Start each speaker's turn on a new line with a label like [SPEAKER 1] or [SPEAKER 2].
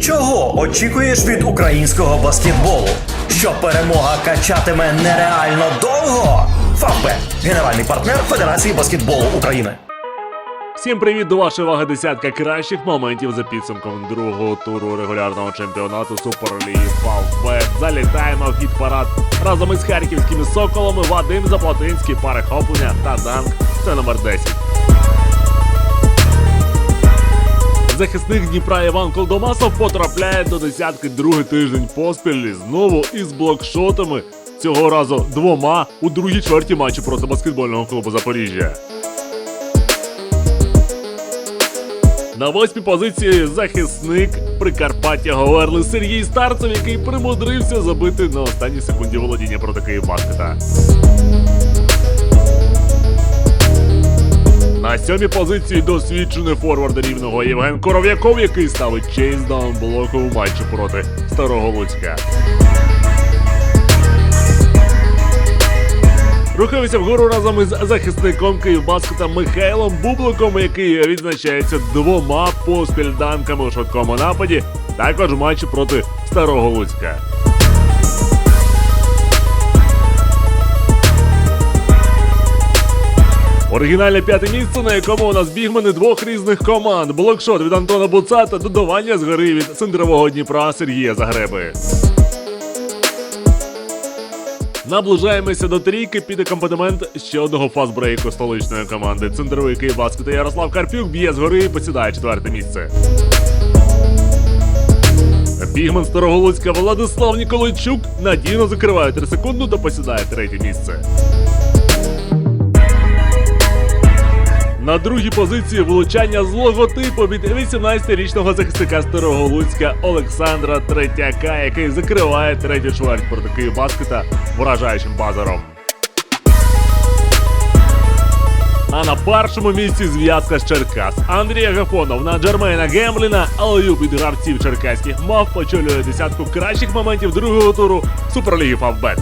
[SPEAKER 1] Чого очікуєш від українського баскетболу? Що перемога качатиме нереально довго? Фавбет – генеральний партнер Федерації баскетболу України.
[SPEAKER 2] Всім привіт до вашої уваги десятка кращих моментів за підсумком другого туру регулярного чемпіонату Суперліги Фавбет. Залітаємо в хіт-парад разом із харківськими соколами Вадим Заплатинський, перехоплення та данк. Це номер 10. Захисник Дніпра Іван Колдомасов потрапляє до десятки другий тиждень поспіль знову із блокшотами. Цього разу двома у другій чверті матчу проти баскетбольного клубу Запоріжжя. На восьмій позиції захисник Прикарпаття Говерли Сергій Старцев, який примудрився забити на останній секунді володіння проти Київбаскета. Сьомій позиції досвідчений форвард рівного Євген Коров'яков, який ставить чейсдаун блоку у матчі проти Старого Луцька. Рухаємося вгору разом із захисником Київбаскета Михайлом Бубликом, який відзначається двома поспіль у швидкому нападі, також матчі проти Старого Луцька. Оригінальне п'яте місце, на якому у нас бігмани двох різних команд. Блокшот від Антона Буца та додавання з гори від центрового Дніпра Сергія Загреби. Наближаємося до трійки під акомпанемент ще одного фастбрейку столичної команди. Центровий Київбаскет та Ярослав Карпюк б'є згори і посідає четверте місце. Бігман Старого Луцька Владислав Ніколайчук надійно закриває 3 секунду та посідає третє місце. На другій позиції влучання з логотипу від 18-річного захисника Старого Луцька Олександра Третяка, який закриває третю чверть проти Київбаскета вражаючим базаром. А на першому місці зв'язка з Черкас. Андрія Гафонов на Джермейна Гембліна, Алеюб від гравців черкаських мав очолює десятку кращих моментів другого туру Суперліги Фавбет.